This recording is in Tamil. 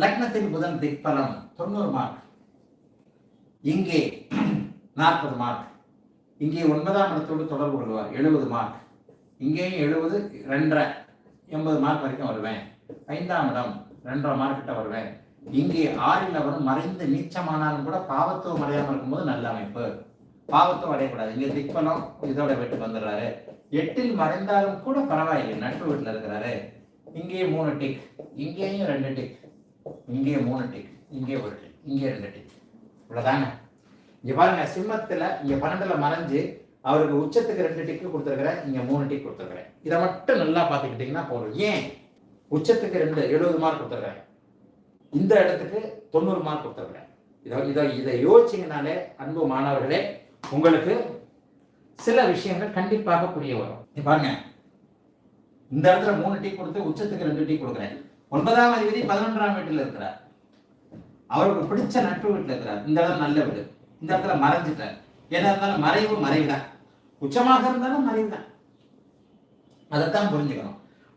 லக்னத்தில் புதன் திக்பலம் தொண்ணூறு மார்க் இங்கே நாற்பது மார்க் இங்கே ஒன்பதாம் இடத்தோடு தொடர்பு கொள்வார் எழுபது மார்க் இங்கேயும் எழுபது ரெண்டரை எண்பது மார்க் வரைக்கும் வருவேன். ஐந்தாம் இடம் ரெண்டரை மார்க் கிட்ட வருவேன். இங்கே ஆறில் அவரும் மறைந்து நீச்சமானாலும் கூட பாவத்துவம் அடையாமல் இருக்கும்போது நல்ல அமைப்பு. பாவத்துவம் அடையக்கூடாது. இங்கே திக்பலம் இதோட வீட்டுக்கு வந்துடுறாரு. எட்டில் மறைந்தாலும் கூட பரவாயில்லை நட்பு வீட்டில் இருக்கிறாரு. இங்கேயும் மூணு டிக் இங்கேயும் ரெண்டு டிக் இங்கே மூணு டிக் இங்கே ஒரு டிக் இங்கே ரெண்டு டிக் இவ்வளோதாங்க இங்கே பாருங்க சிம்மத்தில் இங்கே பன்னெண்டில் மறைஞ்சு அவருக்கு உச்சத்துக்கு ரெண்டு டிக்கு கொடுத்துருக்குறேன் இங்கே மூணு டிக் கொடுத்துருக்குறேன். இதை மட்டும் நல்லா பார்த்துக்கிட்டிங்கன்னா போதும். ஏன்? உச்சத்துக்கு ரெண்டு எழுபது மார்க் கொடுத்துருக்குறேன். இந்த இடத்துக்கு தொண்ணூறு மார்க் கொடுத்துருக்குறேன். இதை இதை இதை யோசிச்சிங்கனாலே அன்பு மாணவர்களே உங்களுக்கு சில விஷயங்கள் கண்டிப்பாக புரிய வரும். நீ பாருங்க. இந்த இடத்துல மூணு டீ கொடுத்து உச்சத்துக்கு ரெண்டு டீ கொடுக்குறேன். ஒன்பதாம் அதிபதி பதினொன்றாம் வீட்டில் இருக்கிறார். அவருக்கு பிடிச்ச நட்பு வீட்டில் இருக்கிறார். இந்த இடம் நல்ல வீடு. இந்த இடத்துல மறைஞ்சிட்டார். என்ன இருந்தாலும் மறைவு மறைவு தான் உச்சமாக இருந்தாலும் மறைவு தான் அதைத்தான் புரிஞ்சுக்கணும்.